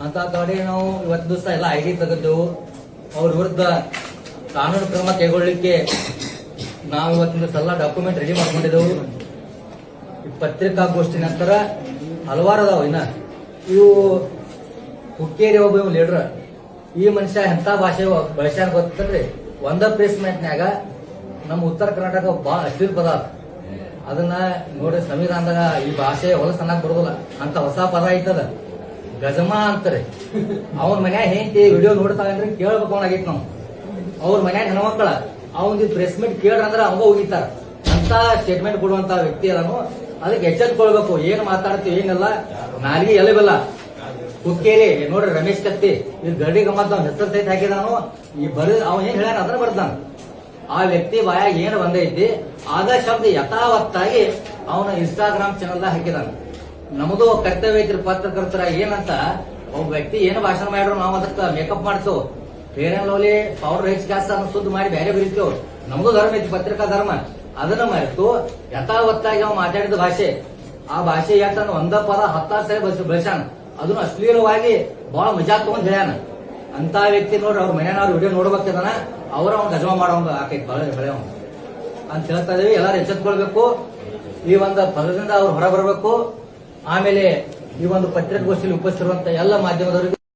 ಅಂತ ಕಡೆ ನಾವು ಇವತ್ತು ದಿವಸ ಎಲ್ಲ ಐ ಡಿ ತೆಗೆದು ಅವ್ರ ವಿರುದ್ಧ ಕಾನೂನು ಕ್ರಮ ಕೈಗೊಳ್ಳಿಕ್ಕೆ ನಾವು ಇವತ್ತಿನ ದಿವಸ ಎಲ್ಲ ಡಾಕ್ಯುಮೆಂಟ್ ರೆಡಿ ಮಾಡ್ಕೊಂಡಿದ್ದೆವು. ಪತ್ರಿಕಾಗೋಷ್ಠಿ ನಂತರ ಹಲವಾರು ಅದಾವ ಇನ್ನ. ಇವು ಹುಕ್ಕೇರಿ ಒಬ್ಬ ಇವ್ ಲೀಡರ್ ಈ ಮನುಷ್ಯ ಎಂತ ಭಾಷೆ ಬಳಸ್ಯಾನ ಗೊತ್ತಲ್ರಿ? ಒಂದ ಪ್ಲೇಸ್ಮೆಂಟ್ನ್ಯಾಗ ನಮ್ಮ ಉತ್ತರ ಕರ್ನಾಟಕ ಬಾ ಅಶ್ಲೀಲ ಪದ. ಅದ. ಅದನ್ನ ನೋಡಿ ಸಂವಿಧಾನದಾಗ ಈ ಭಾಷೆ ಹೊಲಸ ಬರುದಿಲ್ಲ ಬರೋದಿಲ್ಲ. ಅಂತ ಹೊಸ ಪದ ಐತದ. ಗಜಮಾ ಅಂತಾರೆ. ಅವ್ರ ಮನ್ಯಾಗ ಹೆಂಡತಿ ವಿಡಿಯೋ ನೋಡ್ತಾವೇನ್ರಿ ಕೇಳ್ಬೇಕು ಅವನಾಗೈತಿ ನಾವು. ಅವ್ರ ಮನ್ಯಾಗ ಹೆಣ್ಮಕ್ಳ, ಅವನ್ ಪ್ರೆಸ್ ಮೀಟ್ ಕೇಳ್ರಂದ್ರ ಅವಂಗ ಹೋಗಿತಾರ ಅಂತ ಸ್ಟೇಟ್ಮೆಂಟ್ ಕೊಡುವಂತ ವ್ಯಕ್ತಿ ಅದನ್ನು ಅದಕ್ಕೆ ಎಚ್ಚೆತ್ಕೊಳ್ಬೇಕು ಏನ್ ಮಾತಾಡ್ತೀವಿ ಏನಿಲ್ಲ. ನಾಲಿಗೆ ಎಲೆಬಲ್ಲ. ಕುಕ್ಕೇರಿ, ನೋಡ್ರಿ ರಮೇಶ್ ಕತ್ತಿ ಇದು ಗಡಿ ಗಮ್ಮತ್ ಅವ್ನ ಹೆಸರು ಸಹಿತ ಹಾಕಿದಾನು. ಈ ಬರ, ಅವ್ನ ಏನ್ ಹೇಳ್ಯಾನ ಅದನ್ನ ಬರ್ತಾನ ಆ ವ್ಯಕ್ತಿ ಬಾಯಾಗ ಏನ್ ಬಂದೈತಿ, ಆದ ಶಬ್ದ ಯಥಾವತ್ತಾಗಿ ಅವನ ಇನ್ಸ್ಟಾಗ್ರಾಮ್ ಚಾನಲ್ ಹಾಕಿದಾನ. ನಮ್ದು ಕರ್ತವ್ಯ ಐತ್ರಿ ಪತ್ರಕರ್ತರ ಏನಂತ? ಒಬ್ಬ ವ್ಯಕ್ತಿ ಏನು ಭಾಷಣ ಮಾಡ್ರು, ನಾವು ಅದಕ್ಕ ಮೇಕಪ್ ಮಾಡ್ತೇವೆ ಅಂಡ್ ಲವ್ಲಿ ಪೌಡರ್ ಹೆಚ್ಚು ಜಾಸ್ತಿ ಅನ್ನೋ ಮಾಡಿ ಬೇರೆ ಬರೀತೇವೆ ನಮ್ದು ಧರ್ಮ ಐತಿ ಪತ್ರಿಕಾ ಧರ್ಮ. ಅದನ್ನ ಮರೆತು ಯಥಾವತ್ತಾಗಿ ಅವ್ ಮಾತಾಡಿದ ಭಾಷೆ. ಆ ಭಾಷೆ ಯಾಕಂದ್ರೆ ಒಂದ ಪದ ಹತ್ತಾರು ಸರಿ ಬಳಸ ಬಳಸ್ಯಾನ. ಅದನ್ನು ಅಶ್ಲೀಲವಾಗಿ ಬಹಳ ಮಜಾ ತಗೊಂಡ್ ಹೇಳ್ಯಾನ. ಅಂತ ವ್ಯಕ್ತಿ ನೋಡ್ರಿ, ಅವ್ರ ಮನೆಯವ್ರ ವಿಡಿಯೋ ನೋಡ್ಬೇಕಿದಾನ, ಅವ್ರ ಅವ್ನ ಗಜಮ ಮಾಡೋಂಗ ಆಕೈತಿ, ಬಳೆ ಬೆಳೆಯವ ಅಂತ ಹೇಳ್ತಾ ಇದೀವಿ, ಎಲ್ಲಾರು ಎಚ್ಚೆತ್ಕೊಳ್ಬೇಕು. ಈ ಒಂದು ಪದದಿಂದ ಅವ್ರು ಹೊರ ಬರಬೇಕು. ಆಮೇಲೆ ಈ ಒಂದು ಪತ್ರಿಕಾಗೋಷ್ಠಿಯಲ್ಲಿ ಉಪಸ್ಥಿರುವಂತಹ ಎಲ್ಲ ಮಾಧ್ಯಮದವರಿಗೆ